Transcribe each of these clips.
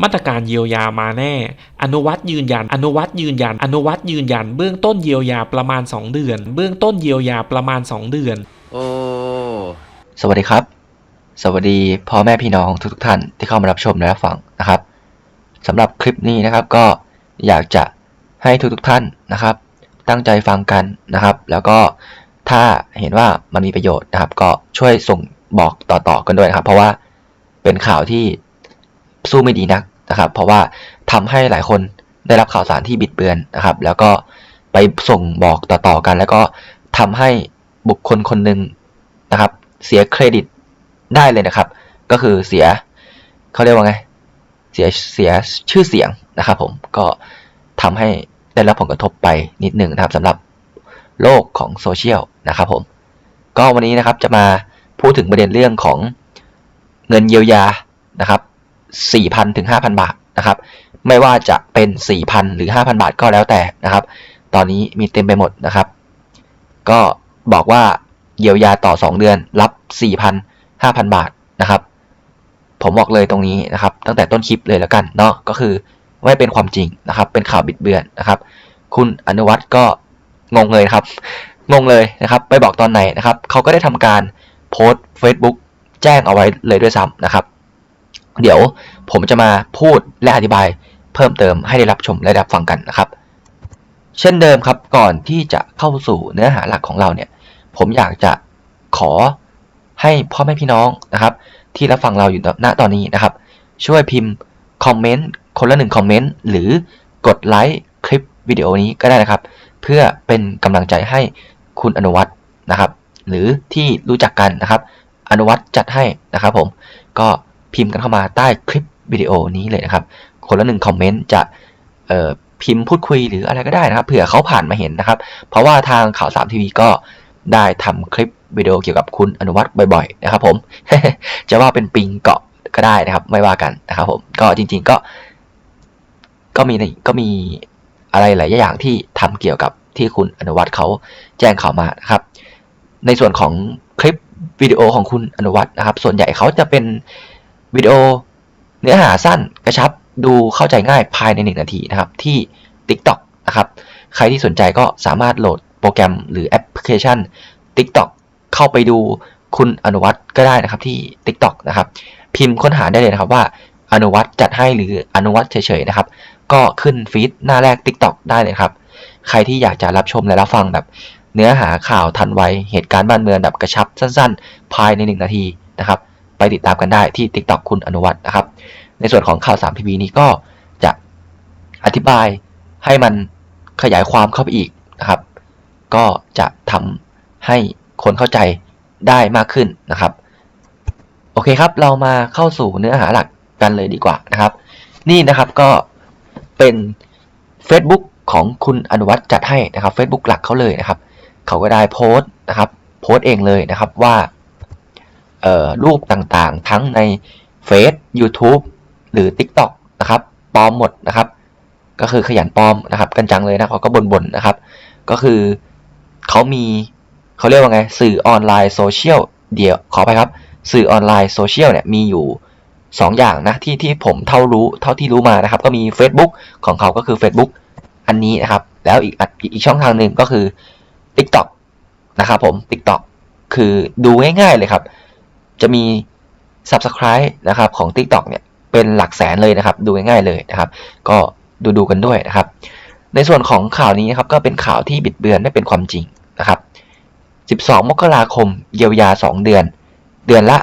มาตรการเยียวยามาแน่ อนุวัตยืนยัน อนุวัตยืนยัน อนุวัตยืนยัน เบื้องต้นเยียวยาประมาณ 2 เดือน เบื้องต้นเยียวยาประมาณ 2 เดือน โอ้ สวัสดีครับ สวัสดีพ่อแม่พี่น้องทุกๆท่านที่เข้ามารับชมและรับฟังนะครับสำหรับคลิปนี้นะครับก็อยากจะให้ทุกๆท่านนะครับ ตั้งใจฟังกันนะครับ แล้วก็ถ้าเห็นว่ามันมีประโยชน์นะครับ ก็ช่วยส่งบอกต่อๆกันด้วยนะครับ เพราะว่าเป็นข่าวที่ สู้ไม่ดีนักนะครับ เพราะว่าทำให้หลายคนได้รับข่าวสารที่บิดเบือนนะครับ แล้วก็ไปส่งบอกต่อๆกัน แล้วก็ทำให้บุคคลคนหนึ่งนะครับ เสียเครดิตได้เลยนะครับ ก็คือเสียเขาเรียกว่าไง เสียเสียชื่อเสียงนะครับ ผมก็ทำให้ได้รับผลกระทบไปนิดหนึ่งนะครับสำหรับโลกของโซเชียลนะครับผมก็วันนี้นะครับจะมาพูดถึงประเด็นเรื่องของเงินเยียวยานะครับ 4,000 ถึง 5,000 บาทนะครับ ไม่ว่าจะเป็น 4,000 หรือ 5,000 บาทก็แล้วแต่นะครับ ตอนนี้มีเต็มไปหมดนะครับ ก็บอกว่าเยียวยาต่อ 2 เดือนรับ 4,000 5,000 บาทนะครับ ผมบอกเลยตรงนี้นะครับ ตั้งแต่ต้นคลิปเลยแล้วกันเนาะก็คือไม่เป็นความจริงนะครับ เป็นข่าวบิดเบือนนะครับ คุณอนุวัฒน์ก็งงเลยครับ งงเลยนะครับ ไปบอกตอนไหนนะครับ เขาก็ได้ทำการโพสต์ Facebook แจ้งเอาไว้เลยด้วยซ้ำนะครับ เดี๋ยวผมจะมาพูดและอธิบายเพิ่มเติมให้ได้รับชมและรับฟังกันนะครับ เช่นเดิมครับก่อนที่จะเข้าสู่เนื้อหาหลักของเราเนี่ย ผมอยากจะขอให้พ่อแม่พี่น้องนะครับ ที่รับฟังเราอยู่ณตอนนี้นะครับ ช่วยพิมพ์คอมเมนต์คนละหนึ่งคอมเมนต์หรือกดไลค์คลิปวิดีโอนี้ก็ได้นะครับ เพื่อเป็นกำลังใจให้คุณอนุวัฒน์นะครับ หรือที่รู้จักกันนะครับ อนุวัฒจัดให้นะครับผมก็ พิมพ์กันเข้ามาใต้คลิปวิดีโอนี้เลยนะครับ คนละหนึ่งคอมเมนต์จะพิมพ์พูดคุยหรืออะไรก็ได้นะครับเผื่อเขาผ่านมาเห็นนะครับ เพราะว่าทางข่าวสามทีวีก็ได้ทำคลิปวิดีโอเกี่ยวกับคุณอนุวัฒน์บ่อยๆ นะครับผม จะว่าเป็นปิงเกาะก็ได้นะครับ ไม่ว่ากันนะครับผมก็จริงๆก็ ก็มีก็มีอะไรหลายอย่างที่ทำเกี่ยวกับที่คุณอนุวัฒน์เขาแจ้งข่าวมานะครับ ในส่วนของคลิปวิดีโอของคุณอนุวัฒน์นะครับ ส่วนใหญ่เขาจะเป็น วิดีโอ เนื้อหาสั้นกระชับดูเข้าใจง่ายภายใน 1 นาทีนะครับ ที่ TikTok นะครับ ใครที่สนใจก็สามารถโหลดโปรแกรมหรือแอปพลิเคชัน TikTok เข้าไปดูคุณอนุวัฒน์ก็ได้นะครับที่ TikTok นะครับ พิมพ์ค้นหาได้เลยนะครับว่าอนุวัฒน์จัดให้หรืออนุวัฒน์เฉยๆนะครับ ก็ขึ้นฟีดหน้าแรก TikTok ได้เลยครับ ใครที่อยากจะรับชมและรับฟังแบบ เนื้อหาข่าวทันไวเหตุการณ์บ้านเมืองแบบกระชับสั้น ๆ ภายใน 1 นาทีนะครับ ไปติดตามกันได้ที่ TikTok คุณอนุวัฒน์นะครับ ในส่วนของข่าว3ทีวีนี้ก็จะอธิบายให้มันขยายความเข้าไปอีกนะครับ ก็จะทำให้คนเข้าใจได้มากขึ้นนะครับ โอเคครับเรามาเข้าสู่เนื้อหาหลักกันเลยดีกว่านะครับ นี่นะครับก็เป็น Facebook ของคุณอนุวัฒน์จัดให้นะครับ Facebook หลักเขาเลยนะครับ เขาก็ได้โพสต์นะครับ โพสต์เองเลยนะครับว่า รูปต่างๆ ทั้งในเฟซ YouTube หรือ TikTok นะครับปลอมหมดนะครับ ก็คือขยันปลอมนะครับ กันจังเลยนะเขาก็บ่นๆนะครับ ก็คือเขามีเขาเรียกว่าไงสื่อออนไลน์โซเชียลเดียวขอไปครับ สื่อออนไลน์โซเชียลเนี่ยมีอยู่ 2 อย่างนะที่ที่ผมเท่ารู้เท่าที่รู้มานะครับ ก็มี Facebook ของเขาก็คือ Facebook อันนี้นะครับ แล้วอีกอ,อีกช่องทางหนึ่งก็คือ TikTok นะครับผม TikTok คือดูง่ายๆเลยครับ จะมี Subscribe นะครับของ TikTok เนี่ยเป็นหลักแสนเลยนะครับ ดูง่ายๆเลยนะครับ ก็ดูดูๆกันด้วยนะครับ ในส่วนของข่าวนี้นะครับก็เป็นข่าวที่บิดเบือนไม่เป็นความจริงนะครับ 12 มกราคมเยียวยา 2 เดือน เดือนละ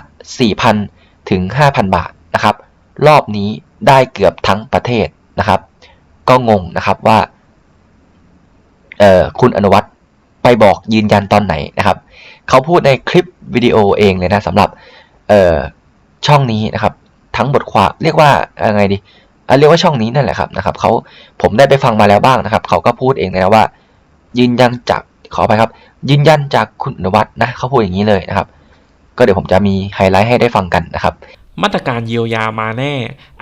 4,000 ถึง 5,000 บาทนะครับ รอบนี้ได้เกือบทั้งประเทศนะครับ ก็งงนะครับว่าเอ่อคุณอนุวัฒน์ ไปบอกยืนยันตอนไหนนะครับเขาพูดในคลิปวิดีโอเองเลยนะสำหรับช่องนี้นะครับ ทั้งบทความเรียกว่ายังไงดีอะเรียกว่าช่องนี้นั่นแหละครับนะครับเขาผมได้ไปฟังมาแล้วบ้างนะครับเขาก็พูดเองเลยนะว่า ยืนยันจากขอไปครับ ยืนยันจากคุณอนุวัฒน์นะเขาพูดอย่างนี้เลยนะครับ ก็เดี๋ยวผมจะมีไฮไลท์ให้ได้ฟังกันนะครับมาตรการเยียวยามาแน่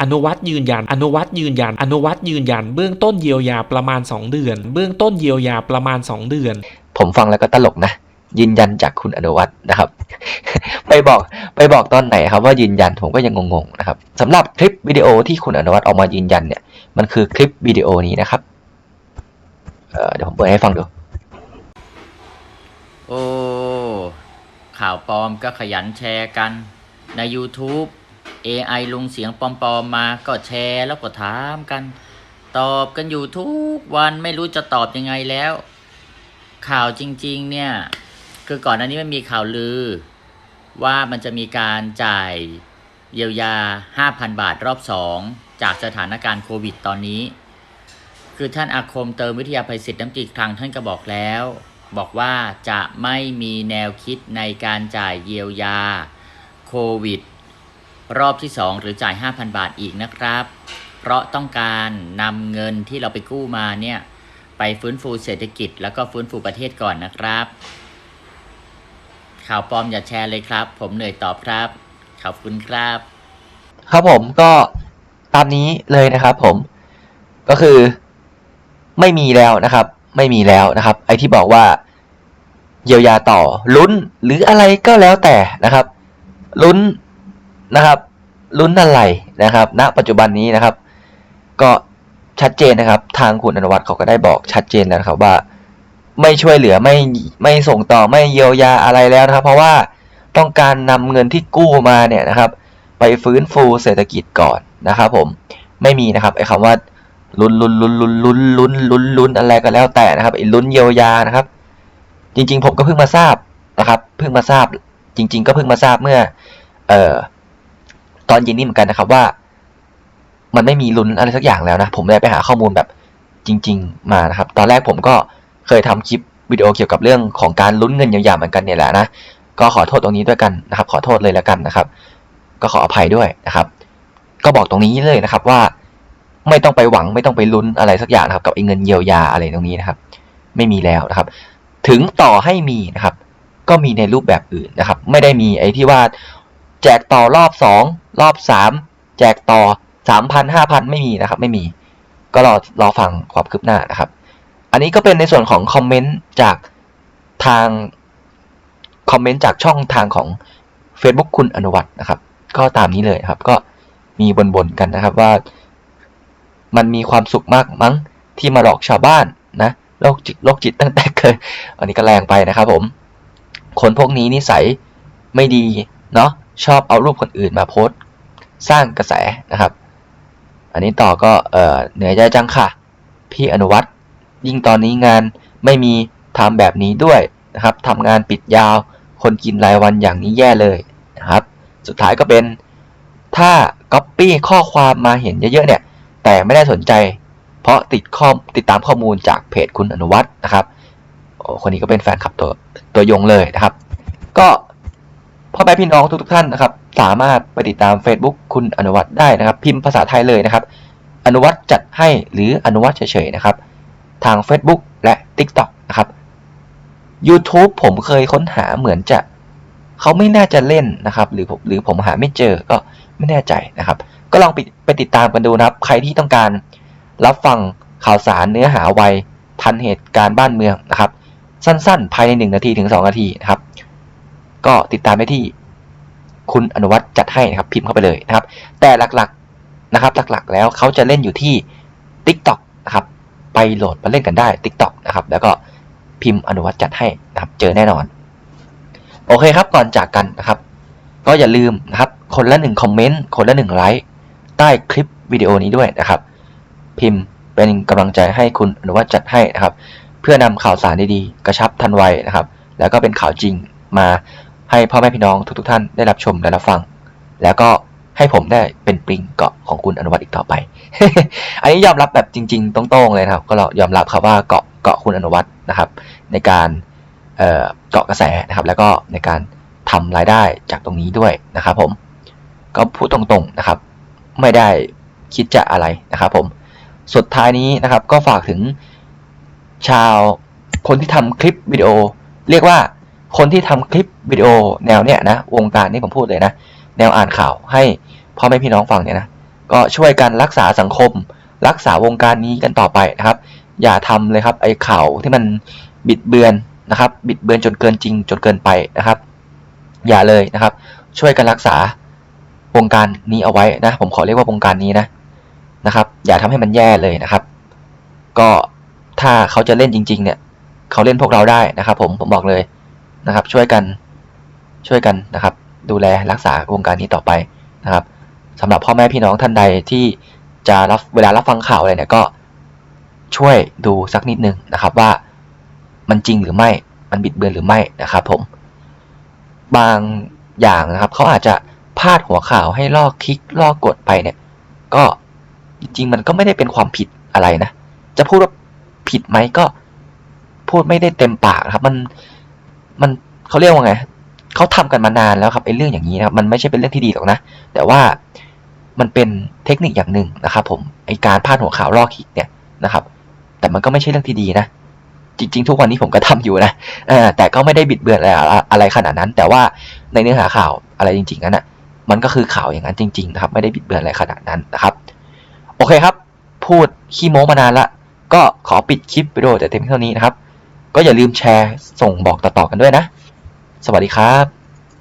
อนุวัตยืนยัน อนุวัตยืนยัน อนุวัตยืนยัน เบื้องต้นเยียวยาประมาณ 2 เดือน เบื้องต้นเยียวยาประมาณ 2 เดือน ผมฟังแล้วก็ตลกนะ ยืนยันจากคุณอนุวัฒน์นะครับ ไปบอกไปบอกตอนไหนครับว่ายืนยันผมก็ยังงงๆนะครับสำหรับคลิปวิดีโอที่คุณอนุวัฒน์ออกมายืนยันเนี่ยมันคือคลิปวิดีโอนี้นะครับเเดี๋ยวผมเปิดให้ฟังดู โอ้ข่าวปลอมก็ขยันแชร์กันใน YouTube AI ลงเสียงปลอมๆมาก็แชร์แล้วก็ถามกัน ตอบกันอยู่ทุกวันไม่รู้จะตอบยังไงแล้ว ข่าวจริง ๆ เนี่ย คือก่อนหน้านี้มันมีข่าวลือ ว่ามันจะมีการจ่ายเยียวยา 5,000 บาทรอบ2จากสถานการณ์โควิดตอนนี้ คือท่านอาคมเติมวิทยาภัยศิษย์น้ำตรีคลังท่านก็บอกแล้ว บอกว่าจะไม่มีแนวคิดในการจ่ายเยียวยาโควิดรอบที่ 2 หรือจ่าย 5,000 บาทอีกนะครับ เพราะต้องการนำเงินที่เราไปกู้มาเนี่ย ไปฟื้นฟูเศรษฐกิจ แล้วก็ฟื้นฟูประเทศก่อนนะครับ ข่าวปลอมอย่าแชร์เลยครับ ผมเหนื่อยตอบครับ ขอบคุณครับ ครับผมก็ตามนี้เลยนะครับ ผมก็คือไม่มีแล้วนะครับ ไม่มีแล้วนะครับ ไอที่บอกว่าเยียวยาต่อลุ้นหรืออะไรก็แล้วแต่นะครับ ลุ้นนะครับลุ้นอะไรนะครับ ณ ปัจจุบันนี้นะครับ ก็ ชัดเจนนะครับ ทางคุณอนุวัฒน์เขาก็ได้บอกชัดเจนแล้วครับว่า ไม่ช่วยเหลือไม่ไม่ส่งต่อไม่เยียวยาอะไรแล้วนะครับ เพราะว่าต้องการนำเงินที่กู้มาเนี่ยนะครับ ไปฟื้นฟูเศรษฐกิจก่อนนะครับผมไม่มีนะครับไอ้คำว่าลุ้นลุ้นลุ้นลุ้นลุ้นลุ้นลุ้นลุ้นอะไรก็แล้วแต่นะครับไอ้ลุ้นเยียวยานะครับ จริง ๆ ผมก็เพิ่งมาทราบนะครับ เพิ่งมาทราบ จริง ๆ ก็เพิ่งมาทราบเมื่อ เอ่อตอนเย็นนี้เหมือนกันนะครับว่า มันไม่มีลุ้นอะไรสักอย่างแล้วนะ ผมได้ไปหาข้อมูลแบบจริง ๆ มานะครับ ตอนแรกผมก็เคยทำคลิปวิดีโอเกี่ยวกับเรื่องของการลุ้นเงินเยียวยาเหมือนกันเนี่ยแหละนะ ก็ขอโทษตรงนี้ด้วยกันนะครับ ขอโทษเลยแล้วกันนะครับ ก็ขออภัยด้วยนะครับ ก็บอกตรงนี้เลยนะครับว่า ไม่ต้องไปหวังไม่ต้องไปลุ้นอะไรสักอย่างนะครับ กับไอ้เงินเยียวยาอะไรตรงนี้นะครับ ไม่มีแล้วนะครับ ถึงต่อให้มีนะครับ ก็มีในรูปแบบอื่นนะครับ ไม่ได้มีไอ้ที่ว่า แจกต่อรอบสองรอบสามแจกต่อ สามพันห้าพันไม่มีนะครับ ไม่มี ก็รอรอฟังความคืบหน้านะครับ อันนี้ก็เป็นในส่วนของคอมเมนต์จากทางคอมเมนต์จากช่องทางของ Facebook คุณอนุวัฒน์นะครับ ก็ตามนี้เลยครับ ก็มีบ่นๆกันนะครับว่า มันมีความสุขมากมั้งที่มาหลอกชาวบ้านนะโรคจิตโรคจิตตั้งแต่เกิดอันนี้ก็แรงไปนะครับผม คนพวกนี้นิสัยไม่ดีเนาะชอบเอารูปคนอื่นมาโพสต์ สร้างกระแสนะครับ อันนี้ต่อก็เออเหนื่อยใจจังค่ะ พี่อนุวัฒน์ยิ่งตอนนี้งานไม่มีทำแบบนี้ด้วยนะครับทำงานปิดยาวคนกินรายวันอย่างนี้แย่เลยนะครับ สุดท้ายก็เป็นถ้าก๊อปปี้ข้อความมาเห็นเยอะๆเนี่ย แต่ไม่ได้สนใจ เพราะติดข้อติดตามข้อมูลจากเพจคุณอนุวัฒน์นะครับคนนี้ก็เป็นแฟนคลับตัวตัวยงเลยนะครับ ก็ พ่อแม่พี่น้องทุกๆท่านนะครับ สามารถไปติดตาม Facebook คุณอนุวัฒน์ได้นะครับ พิมพ์ภาษาไทยเลยนะครับ อนุวัฒน์จัดให้หรืออนุวัฒน์เฉยๆนะครับ ทาง Facebook และ TikTok นะครับ YouTube ผมเคยค้นหาเหมือนจะเขาไม่น่าจะเล่นนะครับ หรือผมหรือผมหาไม่เจอก็ไม่แน่ใจนะครับ ก็ลองไปไปติดตามกันดูนะครับ ใครที่ต้องการรับฟังข่าวสารเนื้อหาไวทันเหตุการณ์บ้านเมืองนะครับ สั้นๆ ภายใน 1 นาทีถึง 2 นาทีนะครับ ก็ติดตามได้ที่คุณอนุวัฒน์จัดให้นะครับพิมพ์เข้าไปเลยนะครับ แต่หลักๆนะครับหลักๆแล้วเขาจะเล่นอยู่ที่ TikTok นะครับไปโหลดมาเล่นกันได้ TikTok นะครับแล้วก็พิมพ์อนุวัฒน์จัดให้นะครับเจอแน่นอน โอเคครับก่อนจากกันนะครับ ก็อย่าลืมนะครับคนละหนึ่งคอมเมนต์คนละหนึ่งไลค์ใต้คลิปวิดีโอนี้ด้วยนะครับ พิมพ์เป็นกำลังใจให้คุณอนุวัฒน์จัดให้นะครับ เพื่อนำข่าวสารดีๆกระชับทันไวนะครับ แล้วก็เป็นข่าวจริงมา ให้พ่อแม่พี่น้องทุกๆท่านได้รับชมและรับฟัง แล้วก็ให้ผมได้เป็นปริงเกาะของคุณอนุวัฒน์อีกต่อไป อันนี้ยอมรับแบบจริง ๆตรงๆเลยนะครับ ก็เรายอมรับครับว่าเกาะเกาะคุณอนุวัฒน์นะครับ ในการเอ่อเกาะกระแสนะครับ แล้วก็ในการทำรายได้จากตรงนี้ด้วยนะครับ ผม ก็พูดตรงๆนะครับ ไม่ได้คิดจะอะไรนะครับ ผม สุดท้ายนี้นะครับ ก็ฝากถึงชาวคนที่ทำคลิปวิดีโอ เรียกว่า คนที่ทำคลิปวิดีโอแนวเนี้ยนะวงการนี้ผมพูดเลยนะ แนวอ่านข่าวให้พ่อแม่พี่น้องฟังเนี่ยนะก็ช่วยกันรักษาสังคม รักษาวงการนี้กันต่อไปนะครับ อย่าทำเลยครับไอ้ข่าวที่มันบิดเบือนนะครับ บิดเบือนจนเกินจริงจนเกินไปนะครับ อย่าเลยนะครับ ช่วยกันรักษาวงการนี้เอาไว้นะ ผมขอเรียกว่าวงการนี้นะนะครับ อย่าทำให้มันแย่เลยนะครับ ก็ถ้าเขาจะเล่นจริง ๆ เนี่ย เขาเล่นพวกเราได้นะครับ ผมผมบอกเลย นะครับ ช่วยกันช่วยกันนะครับ ดูแลรักษาวงการนี้ต่อไปนะครับสำหรับพ่อแม่พี่น้องท่านใดที่จะรับเวลารับฟังข่าวอะไรเนี่ยก็ช่วยดูสักนิดนึงนะครับว่ามันจริงหรือไม่มันบิดเบือนหรือไม่นะครับ ผม บางอย่างนะครับเขาอาจจะพาดหัวข่าวให้ล่อคลิกลอกกดไปเนี่ย ก็จริงๆมันก็ไม่ได้เป็นความผิดอะไรนะ จะพูดว่าผิดไหมก็พูดไม่ได้เต็มปากครับ มัน มันเขาเรียกว่าไงเขาทำกันมานานแล้วครับไอ้เรื่องอย่างนี้นะครับมันไม่ใช่เป็นเรื่องที่ดีหรอกนะ แต่ว่ามันเป็นเทคนิคอย่างหนึ่งนะครับ ผมไอการพาดหัวข่าวล่อคลิกเนี่ยนะครับ แต่มันก็ไม่ใช่เรื่องที่ดีนะ จริง ๆ ทุกวันนี้ผมก็ทำอยู่นะแต่ก็ไม่ได้บิดเบือนอะไรอะไรขนาดนั้น แต่ว่าในเนื้อหาข่าวอะไรจริงๆนั้นอะมันก็คือข่าวอย่างนั้นจริง ๆ นะครับ ไม่ได้บิดเบือนอะไรขนาดนั้นนะครับ โอเคครับ พูดขี้โม้มานานละก็ขอปิดคลิปวิดีโอแต่เต็มเท่านี้นะครับ ก็อย่าลืมแชร์ส่งบอกต่อๆกันด้วยนะ สวัสดีครับ